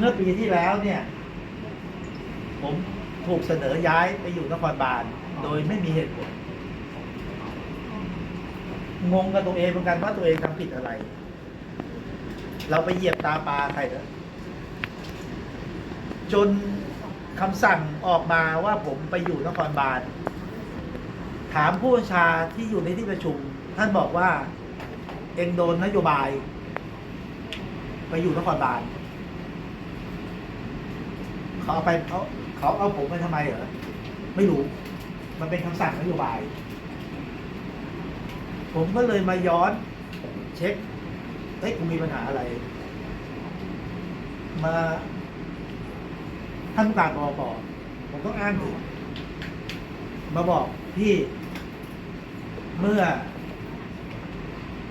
เมื่อปีที่แล้วเนี่ย ผมถูกเสนอย้ายไปอยู่นครบาลโดยไม่มีเหตุผลงงกับตัวเองเหมือนกันว่าตัวเองทำผิดอะไร เราไปเหยียบตาปลาใครเหรอจนคำสั่งออกมาว่าผมไปอยู่นครบาลถามผู้บัญชาที่อยู่ในที่ประชุม ท่านบอกว่า เองโดนนโยบาย ไปอยู่นครบาล เขาเอาไปเขาเขาเอาผมไปทำไมเหรอไม่รู้ มันเป็นคำสั่งนโยบาย ผมก็เลยมาย้อน เช็คเฮ้ยกูมีปัญหาอะไร มาท่านผู้การปปปผมต้องอ้างถึงมาบอกพี่เมื่อ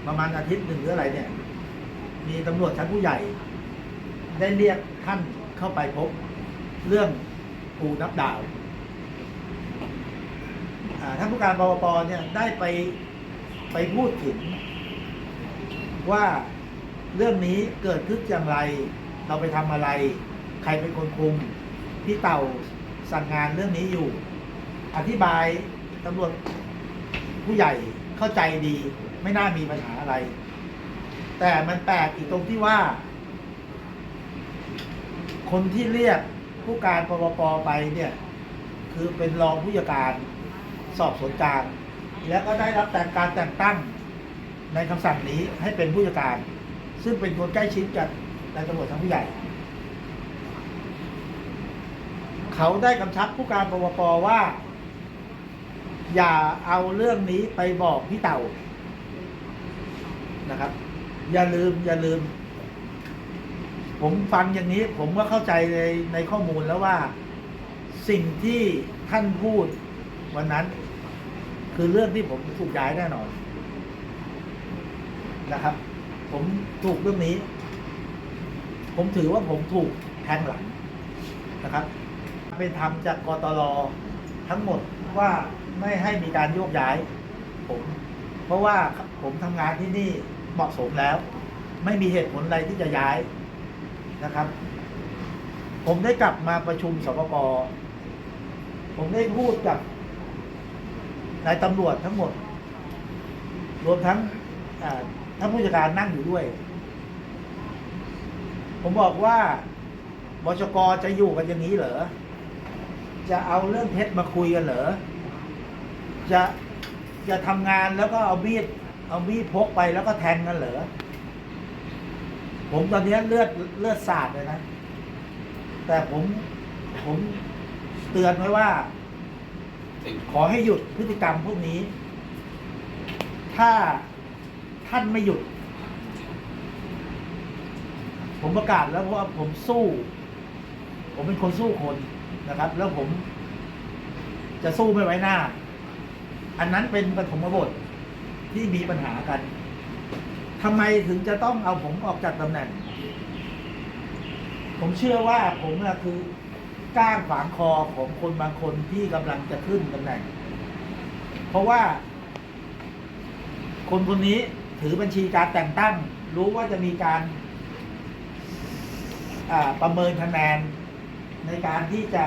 ประมาณอาทิตย์หนึ่งหรืออะไรเนี่ย มีตำรวจชั้นผู้ใหญ่ ได้เรียกท่านเข้าไปพบ เรื่องปูนับดาวท่านผู้การปปปเนี่ยได้ไปไปพูดถึง ว่าเรื่องนี้เกิดขึ้นอย่างไร เราไปทำอะไร ใครเป็นคนคุมพี่เต่าสั่งงานเรื่องนี้อยู่ อธิบายตำรวจผู้ใหญ่เข้าใจดี ไม่น่ามีปัญหาอะไร แต่มันแปลกอีกตรงที่ว่า คนที่เรียก ผู้การปปปไปเนี่ยคือเป็นรองผู้จัดการสอบสวนกลางแล้วก็ได้รับแต่งการแต่งตั้งในคำสั่งนี้ให้เป็นผู้จัดการ ซึ่งเป็นคนใกล้ชิดกับนายตำรวจชั้นผู้ใหญ่ เขาได้กำชับผู้การปปปว่า อย่าเอาเรื่องนี้ไปบอกพี่เต่านะครับ อย่าลืมอย่าลืม ผมฟังอย่างนี้ผมก็เข้าใจในในข้อมูลแล้วว่าสิ่งที่ท่านพูดวันนั้น คือเรื่องที่ผมถูกย้ายแน่นอนนะครับ ผมถูกเรื่องนี้ ผมถือว่าผมถูกแทงหลังนะครับ เป็นธรรมจากกตลทั้งหมดว่าไม่ให้มีการโยกย้าย ผม เพราะว่าผมทำงานที่นี่เหมาะสมแล้ว ไม่มีเหตุผลอะไรที่จะย้าย นะครับ ผมได้กลับมาประชุมสปปผมได้พูดกับนายตำรวจทั้งหมด รวมทั้งท่านผู้จัดการนั่งอยู่ด้วย ผมบอกว่าบชกจะอยู่กันอย่างนี้เหรอ จะเอาเรื่องเท็จมาคุยกันเหรอ จะจะทำงานแล้วก็เอามีดเอามีดพกไปแล้วก็แทงกันเหรอ ผมตอนนี้เลือดเลือดสาดเลยนะ แต่ผมผมเตือนไว้ว่า ขอให้หยุดพฤติกรรมพวกนี้ ถ้าท่านไม่หยุด ผมประกาศแล้วว่าผมสู้ ผมเป็นคนสู้คนนะครับ แล้วผม จะสู้ไม่ไว้หน้า อันนั้นเป็นปฐมบทที่มีปัญหากัน ทำไมถึงจะต้องเอาผมออกจากตำแหน่ง ผมเชื่อว่าผมนะคือก้างขวางคอของคนบางคนที่กำลังจะขึ้นตำแหน่ง เพราะว่า คนคนนี้ถือบัญชีการแต่งตั้ง รู้ว่าจะมีการประเมินคะแนนในการที่จะ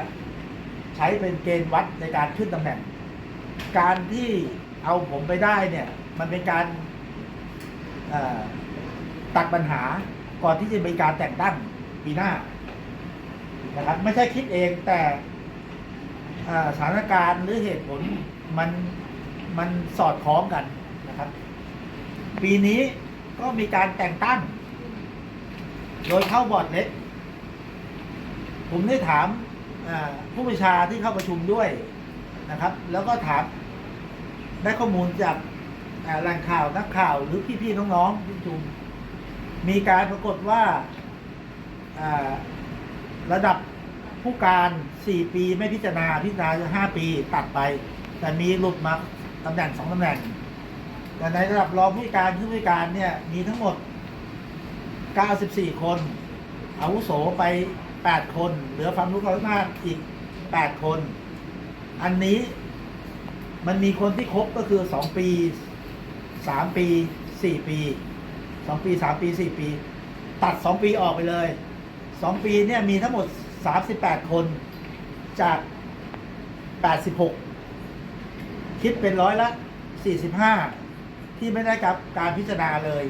ใช้เป็นเกณฑ์วัดในการขึ้นตำแหน่ง การที่เอาผมไปได้เนี่ย มันเป็นการ ตัดปัญหาก่อนที่จะมีการแต่งตั้งปีหน้านะครับไม่ใช่คิดเองแต่สถานการณ์หรือเหตุผลมันมันสอดคล้องกันนะครับ ปีนี้ก็มีการแต่งตั้ง โดยเข้าบอร์ดเล็ก ผมได้ถามผู้บัญชาที่เข้าประชุมด้วยนะครับ แล้วก็ถามได้ข้อมูลจาก แหล่งข่าวนักข่าวหรือพี่ๆน้องๆที่ชุม มีการปรากฏว่าระดับผู้การ 4 ปีไม่พิจารณาพิจารณา 5 ปีตัดไป แต่มีหลุดมาตำแหน่งสองตำแหน่ง แต่ในระดับรองผู้การผู้การเนี่ยมีทั้งหมด 94 คน อาวุโสไป 8 คน เหลือความรู้ความสามารถอีก 8 คน อันนี้มันมีคนที่ครบก็คือ 2 ปี 3ปี4ปี2ปี3ปี4ปี ตัด2ปีออกไปเลยสองปีเนี่ยมีทั้งหมด38คนจาก86คิดเป็นร้อยละ45ที่ไม่ได้กับการพิจารณาเลย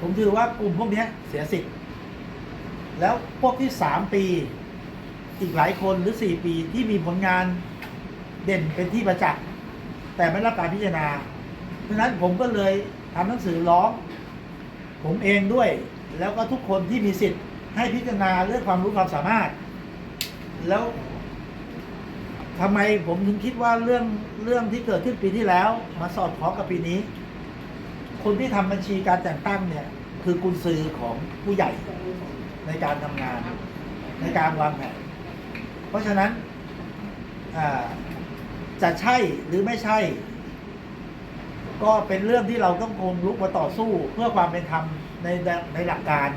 ผมถือว่ากลุ่มพวกนี้เสียสิทธิ์ แล้วพวกที่3ปีอีกหลายคนหรือ4ปีที่มีผลงานเด่นเป็นที่ประจักษ์แต่ไม่รับการพิจารณา เพราะฉะนั้นผมก็เลยทำหนังสือร้อง ผมเองด้วย แล้วก็ทุกคนที่มีสิทธิ์ให้พิจารณาเรื่องความรู้ความสามารถ แล้วทำไมผมถึงคิดว่าเรื่องเรื่องที่เกิดขึ้นปีที่แล้ว มาสอดคล้องกับปีนี้ คนที่ทำบัญชีการแต่งตั้งเนี่ย คือกุญซือของผู้ใหญ่ในการทำงาน ในการวางแผนเพราะฉะนั้นจะใช่หรือไม่ใช่ ก็เป็นเรื่องที่เราต้องคงลุกมาต่อสู้เพื่อความเป็นธรรมในในหลักการ